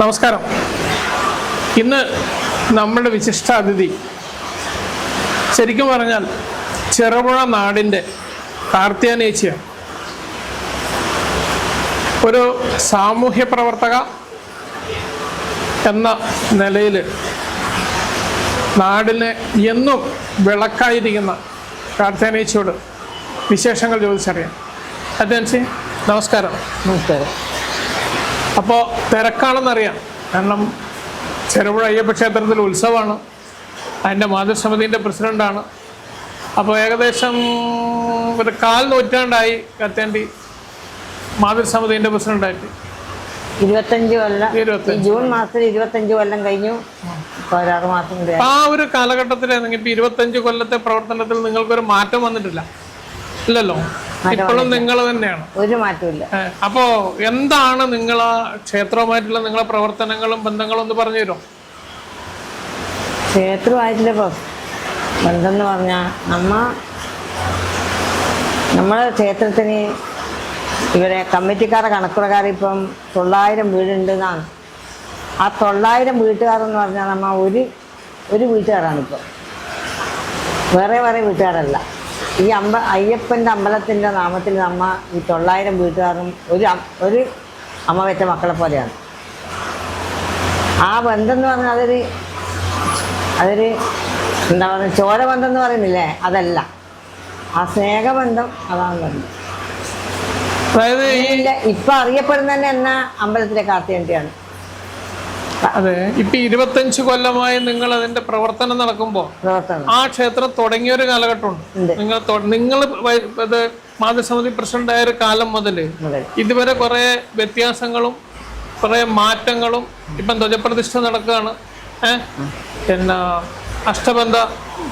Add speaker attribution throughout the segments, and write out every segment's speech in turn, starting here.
Speaker 1: നമസ്കാരം. ഇന്ന് നമ്മുടെ വിശിഷ്ടാതിഥി ശരിക്കും പറഞ്ഞാൽ ചെറുപുഴ നാടിന്റെ കാർത്തിയാനേച്ചിയ ഒരു സാമൂഹ്യ പ്രവർത്തക എന്ന നിലയിൽ നാടിനെ എന്നും വിളക്കായിരിക്കുന്ന കാർത്തിയാനേച്ചിയോട് വിശേഷങ്ങൾ ചോദിച്ചറിയാം. അതനുസരിച്ച് നമസ്കാരം.
Speaker 2: നമസ്കാരം.
Speaker 1: അപ്പോൾ തിരക്കാണെന്നറിയാം. കാരണം ചെറുപുഴ അയ്യപ്പ ക്ഷേത്രത്തിൽ ഉത്സവമാണ്. അതിന്റെ മാതൃസമിതിന്റെ പ്രസിഡന്റാണ് അപ്പോൾ ഏകദേശം ഒരു കാൽ നൂറ്റാണ്ടായി കത്തേണ്ടി മാതൃസമിതിന്റെ പ്രസിഡന്റായിട്ട്
Speaker 2: ഇരുപത്തഞ്ച് കൊല്ലം. ജൂൺ മാസത്തിൽ ഇരുപത്തഞ്ച് കൊല്ലം കഴിഞ്ഞു. മാസം
Speaker 1: ആ ഒരു കാലഘട്ടത്തിൽ ഇപ്പോൾ ഇരുപത്തഞ്ച് കൊല്ലത്തെ പ്രവർത്തനത്തിൽ നിങ്ങൾക്കൊരു മാറ്റം വന്നിട്ടില്ല. ഇല്ലല്ലോ? ഇപ്പോഴും നിങ്ങൾ തന്നെയാണ്.
Speaker 2: ഒരു മാറ്റമില്ല
Speaker 1: അപ്പോ എന്താണ് നിങ്ങൾ ക്ഷേത്രവുമായിട്ടുള്ള നിങ്ങളുടെ പ്രവർത്തനങ്ങളും ബന്ധങ്ങളും ഒന്ന് പറഞ്ഞു തരുമോ?
Speaker 2: ക്ഷേത്രമായിട്ടുള്ള ബന്ധം എന്ന് പറഞ്ഞാൽ നമ്മ നമ്മളെ ക്ഷേത്രത്തിന് ഇവരെ കമ്മിറ്റിക്കാരെ കണക്കുപ്രകാരം ഇപ്പം തൊള്ളായിരം വീടുണ്ടെന്നാണ്. ആ തൊള്ളായിരം വീട്ടുകാരെന്ന് പറഞ്ഞാൽ നമ്മ ഒരു ഒരു വീട്ടുകാരാണ് ഇപ്പം വേറെ വേറെ വീട്ടുകാരല്ല. ഈ അമ്പ അയ്യപ്പന്റെ അമ്പലത്തിന്റെ നാമത്തിൽ നമ്മ ഈ തൊള്ളായിരം വീട്ടുകാരും ഒരു ഒരു അമ്മ വെച്ച മക്കളെ പോലെയാണ്. ആ ബന്ധം എന്ന് പറഞ്ഞാൽ അതൊരു അതൊരു എന്താ പറയുക ചോരബന്ധം എന്ന് പറയുന്നില്ലേ? അതല്ല. ആ സ്നേഹബന്ധം അതാണ്
Speaker 1: അതായത് ഈ
Speaker 2: ഇപ്പൊ അറിയപ്പെടുന്ന തന്നെ എന്നാ അമ്പലത്തിലെ കാർത്തികണ്ടിയാണ്
Speaker 1: അതെ. ഇപ്പൊ ഇരുപത്തഞ്ച് കൊല്ലമായി നിങ്ങൾ അതിന്റെ പ്രവർത്തനം നടക്കുമ്പോൾ ആ ക്ഷേത്രം തുടങ്ങിയ ഒരു കാലഘട്ടമുണ്ട്. നിങ്ങൾ നിങ്ങൾ ഇത് മാതൃസമിതി പ്രസിഡന്റ് ആയ ഒരു കാലം മുതൽ ഇതുവരെ കുറെ വ്യത്യാസങ്ങളും കുറെ മാറ്റങ്ങളും ഇപ്പം ധ്വജപ്രതിഷ്ഠ നടക്കുകയാണ്. പിന്നെ അഷ്ടബന്ധ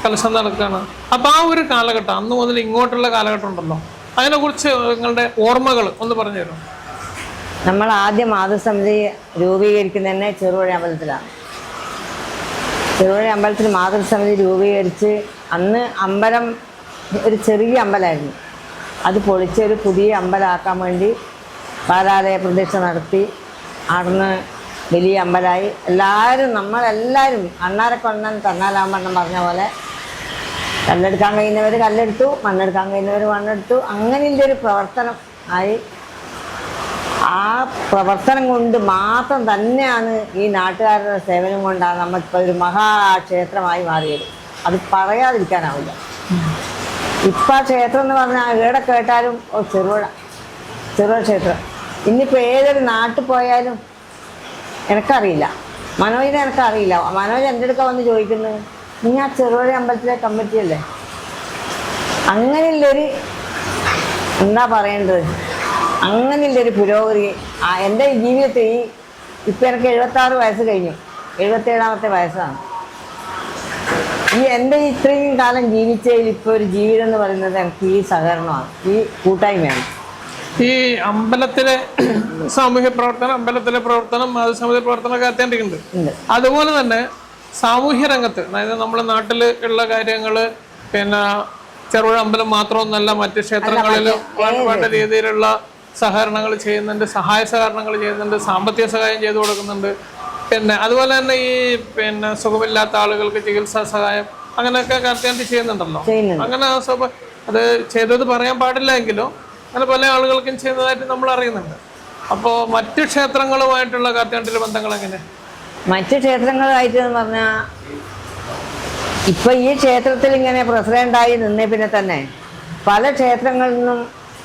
Speaker 1: കലശം നടക്കുകയാണ്. അപ്പൊ ആ ഒരു കാലഘട്ടം അന്ന് മുതൽ ഇങ്ങോട്ടുള്ള കാലഘട്ടം ഉണ്ടല്ലോ. അതിനെക്കുറിച്ച് നിങ്ങളുടെ ഓർമ്മകൾ ഒന്ന് പറഞ്ഞു തരും
Speaker 2: നമ്മൾ ആദ്യം മാതൃസമിതി രൂപീകരിക്കുന്നത് തന്നെ ചെറുപുഴ അമ്പലത്തിലാണ്. ചെറുപുഴ അമ്പലത്തിൽ മാതൃസമിതി രൂപീകരിച്ച് അന്ന് അമ്പലം ഒരു ചെറിയ അമ്പലമായിരുന്നു. അത് പൊളിച്ച് ഒരു പുതിയ അമ്പലമാക്കാൻ വേണ്ടി ബാലാലയ പ്രതിഷ്ഠ നടത്തി അവിടുന്ന് വലിയ അമ്പലമായി. എല്ലാവരും നമ്മളെല്ലാവരും അണ്ണാരെ അണ്ണാരക്കൊണ്ണൻ തന്നാലാമ്പണ്ണം പറഞ്ഞ പോലെ കല്ലെടുക്കാൻ കഴിയുന്നവർ കല്ലെടുത്തു മണ്ണെടുക്കാൻ കഴിയുന്നവർ മണ്ണെടുത്തു. അങ്ങനെ ഒരു പ്രവർത്തനം ആയി. ആ പ്രവർത്തനം കൊണ്ട് മാത്രം തന്നെയാണ് ഈ നാട്ടുകാരുടെ സേവനം കൊണ്ടാണ് നമ്മളിപ്പോൾ ഒരു മഹാക്ഷേത്രമായി മാറിയത്. അത് പറയാതിരിക്കാനാവില്ല. ഇപ്പം ആ ക്ഷേത്രം എന്ന് പറഞ്ഞാൽ എവിടെ കേട്ടാലും ഓ ചെറുപുഴ ചെറുപുഴ ക്ഷേത്രം. ഇനിയിപ്പോൾ ഏതൊരു നാട്ടിൽ പോയാലും എനിക്കറിയില്ല. മനോജിനെ എനിക്കറിയില്ല. മനോജ് എന്റെ അടുക്ക വന്ന് ചോദിക്കുന്നത് നീ ആ ചെറുപുഴ അമ്പലത്തിലെ കമ്മിറ്റിയല്ലേ? അങ്ങനെയുള്ളൊരു എന്താ പറയേണ്ടത്? അങ്ങനെയുള്ളൊരു പുരോഗതി ആ എന്റെ ജീവിതത്തിൽ ഈ ഇപ്പം എനിക്ക് എഴുപത്താറ് വയസ്സ് കഴിഞ്ഞു. എഴുപത്തേഴാമത്തെ വയസ്സാണ്. ഈ എന്റെ ഇത്രയും കാലം ജീവിച്ചതിൽ ഇപ്പോൾ ഒരു ജീവിതം എന്ന് പറയുന്നത് എനിക്ക് ഈ സഹകരണമാണ് ഈ കൂട്ടായ്മയാണ്.
Speaker 1: ഈ അമ്പലത്തിലെ സാമൂഹ്യ പ്രവർത്തനം അമ്പലത്തിലെ പ്രവർത്തനം മാതൃസമിതി പ്രവർത്തനമൊക്കെ എത്തേണ്ടിട്ടുണ്ട് അതുപോലെ തന്നെ സാമൂഹ്യ രംഗത്ത് അതായത് നമ്മുടെ നാട്ടിൽ ഉള്ള കാര്യങ്ങൾ പിന്നെ ചെറുപുഴ അമ്പലം മാത്രമൊന്നല്ല മറ്റ് ക്ഷേത്രങ്ങളിലും വേണ്ട രീതിയിലുള്ള സഹകരണങ്ങൾ ചെയ്യുന്നുണ്ട് സഹായ സഹകരണങ്ങൾ ചെയ്യുന്നുണ്ട് സാമ്പത്തിക സഹായം ചെയ്തു കൊടുക്കുന്നുണ്ട്. പിന്നെ അതുപോലെ തന്നെ ഈ പിന്നെ സുഖമില്ലാത്ത ആളുകൾക്ക് ചികിത്സാ സഹായം അങ്ങനെയൊക്കെ കറക്റ്റ് ചെയ്യുന്നുണ്ടല്ലോ. അങ്ങനെ അത് ചെയ്തത് പറയാൻ പാടില്ല എങ്കിലും അങ്ങനെ പല ആളുകൾക്കും ചെയ്യുന്നതായിട്ട് നമ്മൾ അറിയുന്നുണ്ട്. അപ്പോൾ മറ്റു ക്ഷേത്രങ്ങളുമായിട്ടുള്ള കർത്തിയാണ്ടിലെ ബന്ധങ്ങൾ എങ്ങനെ?
Speaker 2: മറ്റു ക്ഷേത്രങ്ങളായിട്ട് എന്ന് പറഞ്ഞാൽ ഇപ്പൊ ഈ ക്ഷേത്രത്തിൽ ഇങ്ങനെ പ്രസിഡന്റായി നിന്നേ പിന്നെ തന്നെ. പല ക്ഷേത്രങ്ങളിൽ നിന്നും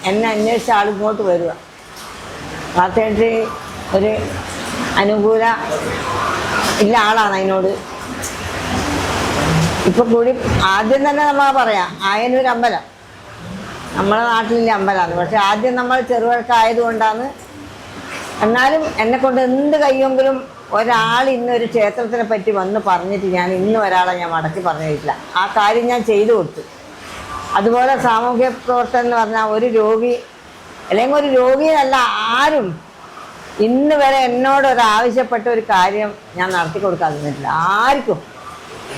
Speaker 2: എന്നെ അന്വേഷിച്ച ആൾ ഇങ്ങോട്ട് വരിക വാർത്തയായിട്ട് ഒരു അനുകൂല ഇല്ല ആളാണ് അതിനോട്. ഇപ്പൊ കൂടി ആദ്യം തന്നെ നമ്മൾ പറയാം ആയനൂർ അമ്പലം. നമ്മുടെ നാട്ടിലില്ല അമ്പലമാണ്. പക്ഷെ ആദ്യം നമ്മൾ ചെറുപഴക്കായതുകൊണ്ടാണ് എന്നാലും എന്നെ കൊണ്ട് എന്ത് കഴിയുമെങ്കിലും ഒരാൾ ഇന്നൊരു ക്ഷേത്രത്തിനെ പറ്റി വന്ന് പറഞ്ഞിട്ട് ഞാൻ ഇന്ന് ഒരാളെ ഞാൻ മടക്കി പറഞ്ഞിട്ടില്ല. ആ കാര്യം ഞാൻ ചെയ്തു കൊടുത്തു. അതുപോലെ സാമൂഹ്യ പ്രവർത്തനം എന്ന് പറഞ്ഞാൽ ഒരു രോഗി അല്ലെങ്കിൽ ഒരു രോഗിയല്ല ആരും ഇന്ന് വരെ എന്നോട് ഒരു ആവശ്യപ്പെട്ട ഒരു കാര്യം ഞാൻ നടത്തി കൊടുക്കാതിരുന്നില്ല ആർക്കും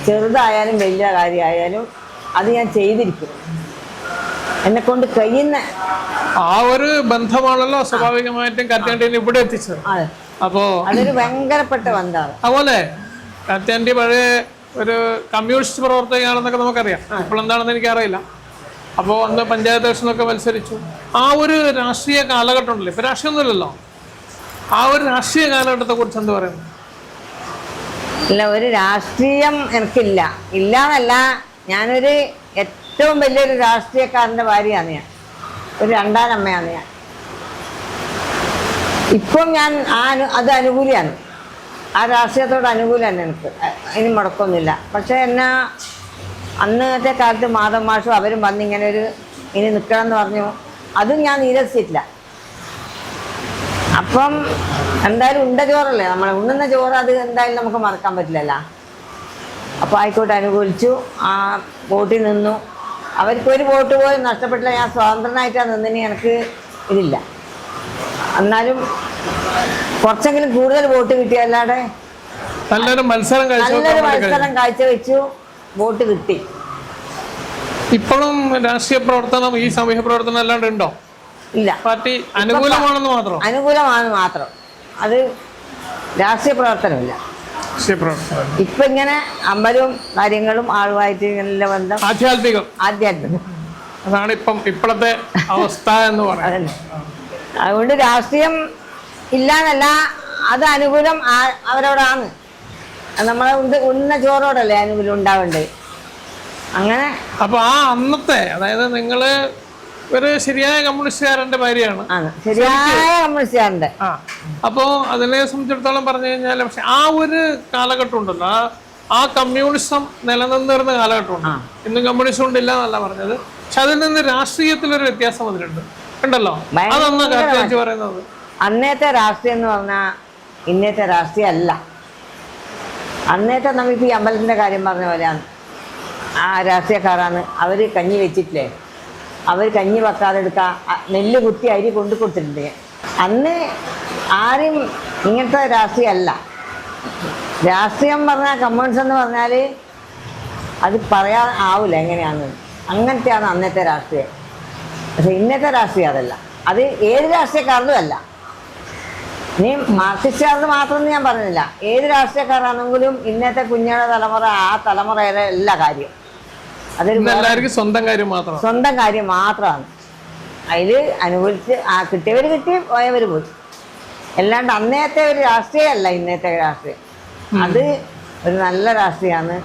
Speaker 2: ചെറുതായാലും വലിയ കാര്യമായാലും അത് ഞാൻ ചെയ്തിരിക്കും. എന്നെ കൊണ്ട് കഴിയുന്ന
Speaker 1: ആ ഒരു ബന്ധമാണല്ലോ സ്വാഭാവികമായിട്ടും കറ്റാണ്ടിനെ ഇവിടെ എത്തിച്ചത്. അപ്പോ
Speaker 2: അതൊരു ഭയങ്കരപ്പെട്ട ബന്ധമാണ്.
Speaker 1: അതുപോലെ കത്തിയാണ്ടി പഴയ ഒരു കമ്മ്യൂണിസ്റ്റ് പ്രവർത്തകയാണെന്നൊക്കെ നമുക്കറിയാം. ഇപ്പോൾ എന്താണെന്ന് എനിക്കറിയില്ല. അപ്പോൾ അന്ന് പഞ്ചായത്ത് ഇലക്ഷനൊക്കെ മത്സരിച്ചു. ആ ഒരു രാഷ്ട്രീയ കാലഘട്ടം ഉണ്ടല്ലോ ഇപ്പം രാഷ്ട്രീയമൊന്നുമില്ലല്ലോ. ആ ഒരു രാഷ്ട്രീയ കാലഘട്ടത്തെ കുറിച്ച് എന്ത് പറയുന്നു?
Speaker 2: ഇല്ല ഒരു രാഷ്ട്രീയം എനിക്കില്ല. ഇല്ലാന്നല്ല ഞാനൊരു ഏറ്റവും വലിയൊരു രാഷ്ട്രീയക്കാരന്റെ ഭാര്യയാണ് ഞാൻ. ഒരു രണ്ടാം അമ്മയാണ് ഞാൻ. ഇപ്പം ഞാൻ ആ അത് അനുകൂലിയാണ്. ആ രാഷ്ട്രീയത്തോട് അനുകൂലമാണ് എനിക്ക്. ഇനി മുടക്കൊന്നുമില്ല പക്ഷേ എന്നാ അന്നത്തെ കാലത്ത് മാതം മാഷും അവരും വന്ന് ഇങ്ങനെ ഒരു ഇനി നിൽക്കണം എന്ന് പറഞ്ഞു. അതും ഞാൻ നിരസിച്ചിട്ടില്ല. അപ്പം എന്തായാലും ഉണ്ട ചോറല്ലേ? നമ്മൾ ഉണ്ണുന്ന ചോറ് അത് എന്തായാലും നമുക്ക് മറക്കാൻ പറ്റില്ലല്ലോ. അപ്പോൾ ആയിക്കോട്ടെ അനുകൂലിച്ചു. ആ വോട്ടിൽ നിന്നു. അവർക്ക് ഒരു ബോട്ട് പോയി നഷ്ടപ്പെട്ടില്ല. ഞാൻ സ്വതന്ത്രനായിട്ടാണ് നിന്നിന് എനിക്ക് ഇതില്ല. എന്നാലും കുറച്ചെങ്കിലും കൂടുതൽ ബോട്ട് കിട്ടിയല്ലാതെ
Speaker 1: നല്ലൊരു മത്സരം
Speaker 2: കാഴ്ച
Speaker 1: കാഴ്ചവെക്കാൻ
Speaker 2: വോട്ട് കിട്ടി.
Speaker 1: ഇപ്പോഴും രാഷ്ട്രീയ പ്രവർത്തനം ഈ സാമൂഹ്യ പ്രവർത്തനം അല്ലാണ്ട് ഉണ്ടോ?
Speaker 2: ഇല്ല.
Speaker 1: പാർട്ടി അനുകൂലമാണെന്ന് മാത്രം?
Speaker 2: അനുകൂലമാണെന്ന് മാത്രം. അത് രാഷ്ട്രീയ പ്രവർത്തനമില്ല. ഇപ്പൊ ഇങ്ങനെ അമ്പലവും കാര്യങ്ങളും ആളുമായിട്ട് ഇങ്ങനെ ബന്ധം
Speaker 1: ആധ്യാത്മികം.
Speaker 2: ആധ്യാത്മികം.
Speaker 1: അതാണ് ഇപ്പം ഇപ്പോഴത്തെ അവസ്ഥ എന്ന് പറയുന്നത്.
Speaker 2: അതുകൊണ്ട് രാഷ്ട്രീയം ഇല്ലാന്നല്ല അത് അനുകൂലം അവരോടാണ് നമ്മളെ ഉണ്ട് ഉണ്ണ ചോറോടല്ലേ അനുകൂലം ഉണ്ടാവണ്ടേ അങ്ങനെ
Speaker 1: അപ്പൊ ആ അന്നത്തെ അതായത് നിങ്ങൾ ഒരു ശരിയായ കമ്മ്യൂണിസ്റ്റുകാരന്റെ ഭാര്യയാണ്.
Speaker 2: ശരിയായ കമ്മ്യൂണിസ്റ്റുകാരന്റെ.
Speaker 1: ആ അപ്പോ അതിനെ സംബന്ധിച്ചിടത്തോളം പറഞ്ഞു കഴിഞ്ഞാൽ പക്ഷെ ആ ഒരു കാലഘട്ടം ഉണ്ടല്ലോ ആ ആ കമ്മ്യൂണിസം നിലനിന്നിരുന്ന കാലഘട്ടമുണ്ട്. ഇന്ന് കമ്മ്യൂണിസം ഉണ്ടില്ല എന്നല്ല പറഞ്ഞത്. പക്ഷെ അതിൽ നിന്ന് രാഷ്ട്രീയത്തിലൊരു വ്യത്യാസം വന്നിട്ടുണ്ട്. ഉണ്ടല്ലോ അതൊന്ന് പറയുന്നത്.
Speaker 2: അന്നത്തെ രാഷ്ട്രീയം എന്ന് പറഞ്ഞാൽ ഇന്നത്തെ രാഷ്ട്രീയം അല്ല. അന്നത്തെ നമ്മളിപ്പോൾ ഈ അമ്പലത്തിന്റെ കാര്യം പറഞ്ഞ പോലെയാണ്. ആ രാഷ്ട്രീയക്കാരാണ് അവർ കഞ്ഞി വെച്ചിട്ടില്ലേ? അവർ കഞ്ഞി വെക്കാതെ എടുക്കുക നെല്ല് കുത്തി അരി കൊണ്ടു കൊടുത്തിട്ടുണ്ട്. അന്ന് ആരും ഇങ്ങനത്തെ രാഷ്ട്രീയം അല്ല രാഷ്ട്രീയം പറഞ്ഞാൽ കമ്മ്യൂണിസം എന്ന് പറഞ്ഞാൽ അത് പറയാൻ ആവില്ല എങ്ങനെയാണെന്ന് അങ്ങനത്തെയാണ് അന്നത്തെ രാഷ്ട്രീയം. പക്ഷെ ഇന്നത്തെ രാഷ്ട്രീയം അതല്ല. അത് ഏത് രാഷ്ട്രീയക്കാരനും അല്ല. ഇനി മാർക്സിസ്റ്റുകാർക്ക് മാത്രം ഞാൻ പറഞ്ഞില്ല. ഏത് രാഷ്ട്രീയക്കാരാണെങ്കിലും ഇന്നത്തെ കുഞ്ഞുങ്ങളുടെ തലമുറ ആ തലമുറയുടെ എല്ലാ കാര്യം അതൊരു
Speaker 1: സ്വന്തം കാര്യം മാത്രം
Speaker 2: സ്വന്തം കാര്യം മാത്രമാണ്. അതിൽ അനുകൂലിച്ച് ആ കിട്ടിയവർ കിട്ടി പോയവർ പോയി. അല്ലാണ്ട് അന്നേത്തെ ഒരു രാഷ്ട്രീയമല്ല ഇന്നത്തെ രാഷ്ട്രീയം. അത് ഒരു നല്ല രാഷ്ട്രീയമാണ്.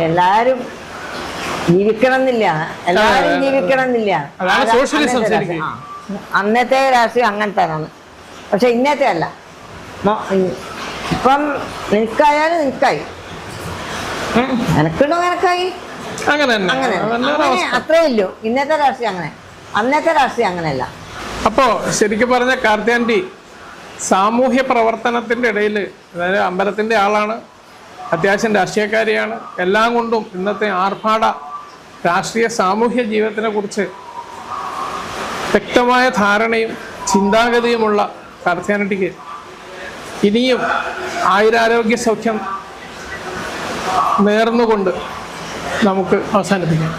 Speaker 2: എല്ലാവരും ജീവിക്കണം എന്നില്ല എല്ലാവരും ജീവിക്കണം എന്നില്ല
Speaker 1: അതാണ്
Speaker 2: അതാ
Speaker 1: socialism
Speaker 2: അന്നത്തെ. രാഷ്ട്രീയം. ആ. പക്ഷെ ഇന്നത്തെ അല്ല. ഇപ്പം നിനക്കായാലും നിനക്കായി. എനക്കുണ്ടോ എനക്കായി
Speaker 1: അങ്ങനെ
Speaker 2: അങ്ങനെ. അത്രേ ഉള്ളൂ. ഇന്നത്തെ രാഷ്ട്രീയം അങ്ങനെ. അന്നത്തെ രാഷ്ട്രീയം അങ്ങനെയല്ല.
Speaker 1: അപ്പോ ശരിക്കും പറഞ്ഞ കാർത്തിയാന്റി സാമൂഹ്യ പ്രവർത്തനത്തിന്റെ ഇടയിൽ അതായത് അമ്പലത്തിന്റെ ആളാണ് അത്യാവശ്യം രാഷ്ട്രീയക്കാരിയാണ്. എല്ലാം കൊണ്ടും ഇന്നത്തെ ആർഭാട രാഷ്ട്രീയ സാമൂഹ്യ ജീവിതത്തിനെ കുറിച്ച് വ്യക്തമായ ധാരണയും ചിന്താഗതിയുമുള്ള കാർത്തിയാനിറ്റിക്ക് ഇനിയും ആയുരാരോഗ്യ സൗഖ്യം നേർന്നുകൊണ്ട് നമുക്ക് അവസാനിപ്പിക്കാം.